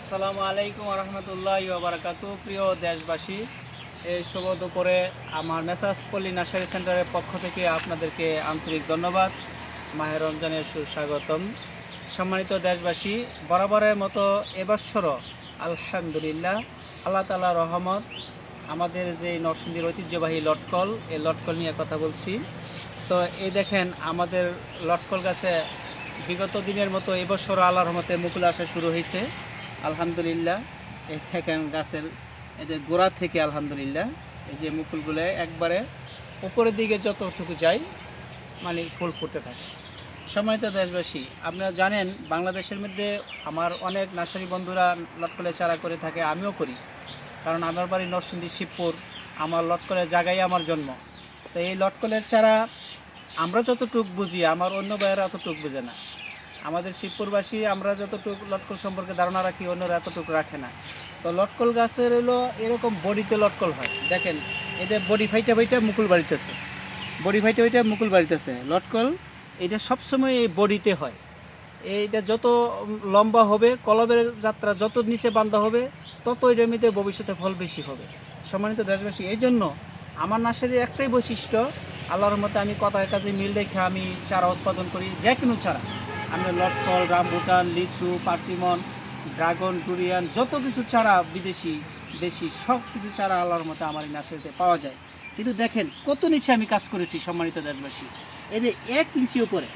আসসালামু আলাইকুম রহমতুল্লাহ বারাকাতু প্রিয় দেশবাসী এই শুভ দুপুরে আমার মেসাজ পল্লী নার্সারি সেন্টারের পক্ষ থেকে আপনাদেরকে আন্তরিক ধন্যবাদ। মাহের রমজানের সুস্বাগতম। সম্মানিত দেশবাসী, বরাবরের মতো এবছরও আলহামদুলিল্লাহ, আল্লাহ তালা রহমত, আমাদের যে নরসিংদীর ঐতিহ্যবাহী লটকল এই লটকল নিয়ে কথা বলছি। তো এই দেখেন, আমাদের লটকল গাছে বিগত দিনের মতো এবছর আল্লাহর রহমতে মুকুল আসা শুরু হয়েছে আলহামদুলিল্লাহ, এই দেখেন গাছের এদের গোড়া থেকে আলহামদুলিল্লাহ, এই যে মুকুলগুলো একবারে উপরের দিকে যতটুকু যায় মানে ফুল ফুটতে থাকে। সম্মানিত দেশবাসী, আপনারা জানেন বাংলাদেশের মধ্যে আমার অনেক নার্সারি বন্ধুরা লটকলে চারা করে থাকে, আমিও করি। কারণ আমার বাড়ি নরসিংদী, শিবপুর, আমার লটকলের জায়গায় আমার জন্ম। তো এই লটকলের চারা আমরা যতটুক বুঝি, আমার অন্য ভাইয়েরা অতটুক বুঝে না। আমাদের শিবপুরবাসী আমরা যতটুকু লটকল সম্পর্কে ধারণা রাখি, অন্যরা এতটুকু রাখে না। তো লটকল গাছের হলো এরকম বডিতে লটকল হয়। দেখেন, এদের বডি ফাইটা ফাইটা মুকুল বাড়িতেছে। বডি ফাইটা ফাইটা মুকুল বাড়িতেছে। লটকল এটা সবসময় এই বডিতে হয়। এইটা যত লম্বা হবে, কলবের যাত্রা যত নিচে বান্ধা হবে তত এটার মধ্যে ভবিষ্যতে ফল বেশি হবে। সম্মানিত দেশবাসী, এই জন্য আমার নার্সারির একটাই বৈশিষ্ট্য, আল্লাহর মতে আমি কথার কাছে মিল রেখে আমি চারা উৎপাদন করি, যে কোনো চারা। আমি লটকল রামবুটান লিচু, পার্সিমন, ড্রাগন, ডুরিয়ান, যত কিছু চারা বিদেশি, দেশি, সব কিছু চারা আল্লাহর মতো আমার এই নার্সারিতে পাওয়া যায়। কিন্তু দেখেন, কত নিচে আমি কাজ করেছি সম্মানিত দেশবাসী। এদের এক ইঞ্চি উপরে,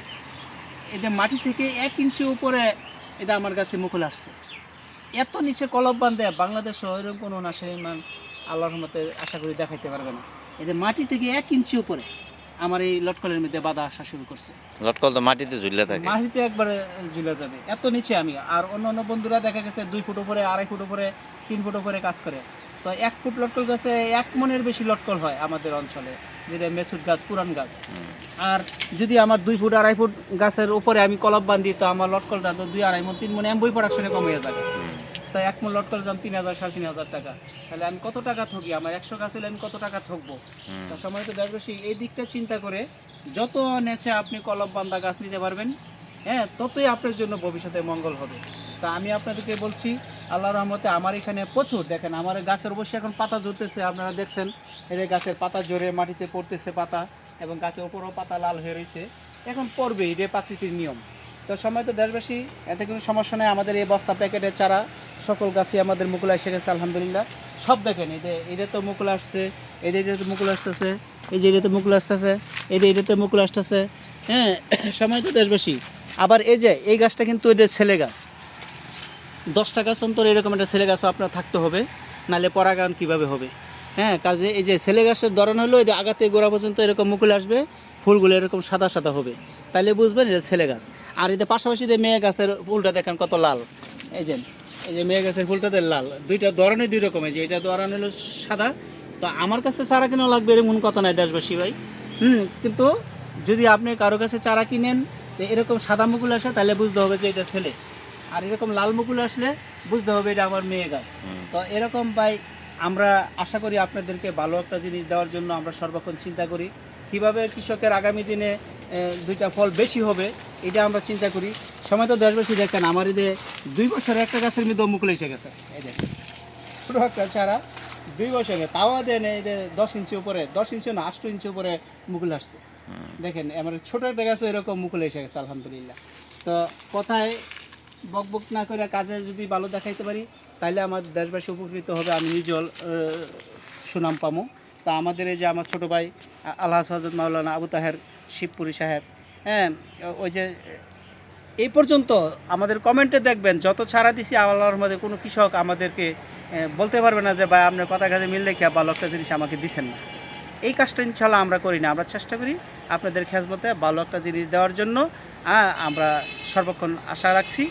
এদের মাটি থেকে এক ইঞ্চি উপরে এটা আমার কাছে মুকুল আসছে। এত নিচে কলব বান্ধে বাংলাদেশ এরকম কোনো নার্সারি মান আল্লাহর মতে আশা করি দেখাইতে পারবে না। এদের মাটি থেকে এক ইঞ্চি উপরে আমার এই লটকলের মধ্যে বাধা আসা শুরু করছে। লটকল তো মাটিতে ঝুলে থাকে। মাটিতে একবারে ঝুলে যাবে। এত নিচে আমি আর অন্য অন্য বন্ধুরা দেখা গেছে দুই ফুট উপরে আড়াই ফুট উপরে তিন ফুট উপরে কাজ করে। তো এক ফুট লটকল গাছে এক মনের বেশি লটকল হয় আমাদের অঞ্চলে যেটা মেসুট গাছ পুরান গাছ। আর যদি আমার দুই ফুট আড়াই ফুট গাছের উপরে আমি কলব বান্ধি তো আমার লটকলটা তো দুই আড়াই মন তিন মন এমবই প্রোডাকশনে কমে যাবে। তো এক মন লটকল দাম তিন হাজার সাড়ে তিন হাজার টাকা। তাহলে আমি কত টাকা ঠকি আমার একশো গাছ হলে আমি কত টাকা ঠকবো তো সময় তো দেশবাসী এই দিকটা চিন্তা করে যত নেচে আপনি কলব বান্ধা গাছ নিতে পারবেন হ্যাঁ ততই আপনার জন্য ভবিষ্যতে মঙ্গল হবে। তা আমি আপনাদেরকে বলছি আল্লাহ রহমতে আমার এখানে প্রচুর দেখেন আমার গাছের অবশ্যই এখন পাতা ঝরতেছে আপনারা দেখছেন এই যে গাছের পাতা জোরে মাটিতে পড়তেছে পাতা এবং গাছের ওপরও পাতা লাল হয়ে রয়েছে। এখন পড়বে এটা প্রাকৃতিক নিয়ম। তো সময় তো দেশবাসী, এতে কোনো সমস্যা নেই। আমাদের এই বস্তা প্যাকেটের চারা, সকল গাছই আমাদের মুকুল এসে গেছে, আলহামদুলিল্লাহ। সব দেখেন, এই যে এটা তো মুকুল আসছে যে এটা তো মুকুল আসতেছে, এই যে এটাতে মুকুল আসতেছে, এই যে এটাতে মুকুল আসতেছে হ্যাঁ সময় তো দেশবাসী। আবার এই যে, এই গাছটা কিন্তু এটা ছেলে গাছ। দশটা গাছ অন্তর এরকম একটা ছেলে গাছ আপনার থাকতে হবে নালে পরাগায়ন কীভাবে হবে? হ্যাঁ কাজে এই যে ছেলে গাছের ধরন হলো, এই যে আগাতে গোড়া পর্যন্ত এরকম মুকুল আসবে ফুলগুলো এরকম সাদা সাদা হবে। তাহলে বুঝবেন এটা ছেলে গাছ। আর এতে পাশাপাশি যে মেয়ে গাছের ফুলটা দেখেন কত লাল। এই যে এই যে মেয়ে গাছের ফুলটাতে লাল। দুইটা ধরনের দুই রকমের যে এটা ধরন হলো সাদা। তো আমার কাছে চারা কেনা লাগবে এরকম কথা নাই দেশবাসী ভাই। হুম কিন্তু যদি আপনি কারও কাছে চারা কিনেন এরকম সাদা মুকুল আসে তাহলে বুঝতে হবে যে এটা ছেলে। আর এরকম লাল মুকুল আসলে বুঝতে হবে এটা আমার মেয়ে গাছ। তো এরকম ভাই আমরা আশা করি আপনাদেরকে ভালো একটা জিনিস দেওয়ার জন্য আমরা সর্বক্ষণ চিন্তা করি। কীভাবে কৃষকের আগামী দিনে দুইটা ফল বেশি হবে এটা আমরা চিন্তা করি। সময় তো দেশবাসী দেখেন আমার এদের দুই বছর একটা গাছের মধ্যে মুকুল এসে গেছে। এই ছোটো একটা ছাড়া দুই বছরে তাওয়া দেন এই দশ ইঞ্চি উপরে দশ ইঞ্চি না আষ্ট ইঞ্চি উপরে মুকুল আসছে দেখেন আমার ছোটো একটা গাছও এরকম মুকুল এসে গেছে আলহামদুলিল্লাহ। তো কথায় বক বক না করে কাজে যদি ভালো দেখাইতে পারি তাহলে আমার দেশবাসী উপকৃত হবে আমি আহ, সুনাম পামো। তা আমাদের এই যে আমার ছোটো ভাই আল্লাহ হজরত মাওলানা আবু তাহের শিবপুরি সাহেব। হ্যাঁ ওই যে, এই পর্যন্ত আমাদের কমেন্টে দেখবেন, যত ছাড়া দিছি আল্লাহর মধ্যে কোনো কৃষক আমাদেরকে বলতে পারবে না যে, ভাই আপনার কথা কাজে মিল রেখে ভালো একটা জিনিস আমাকে দিচ্ছেন না। এই কাজটা ইনশাল্লাহ আমরা করি না। আমরা চেষ্টা করি আপনাদের খেজমতে ভালো একটা জিনিস দেওয়ার জন্য। আমরা সর্বক্ষণ আশা রাখছি।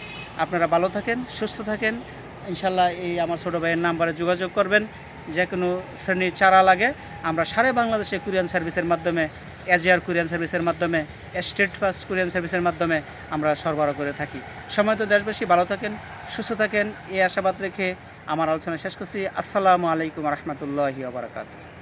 আপনারা ভালো থাকেন, সুস্থ থাকেন। ইনশাল্লাহ এই আমার ছোটো ভাইয়ের নাম্বারে যোগাযোগ করবেন। যে কোনো শ্রেণির চারা লাগে, আমরা সারা বাংলাদেশে কুরিয়ান সার্ভিসের মাধ্যমে, এজিআর কুরিয়ান সার্ভিসের মাধ্যমে, স্টেট ফার্স্ট কুরিয়ান সার্ভিসের মাধ্যমে আমরা সরবরাহ করে থাকি। সময় তো দেশবাসী, ভালো থাকেন, সুস্থ থাকেন, এই আশাবাদ রেখে আমার আলোচনা শেষ করছি। আসসালামু আলাইকুম রহমতুল্লাহি বারাকাতু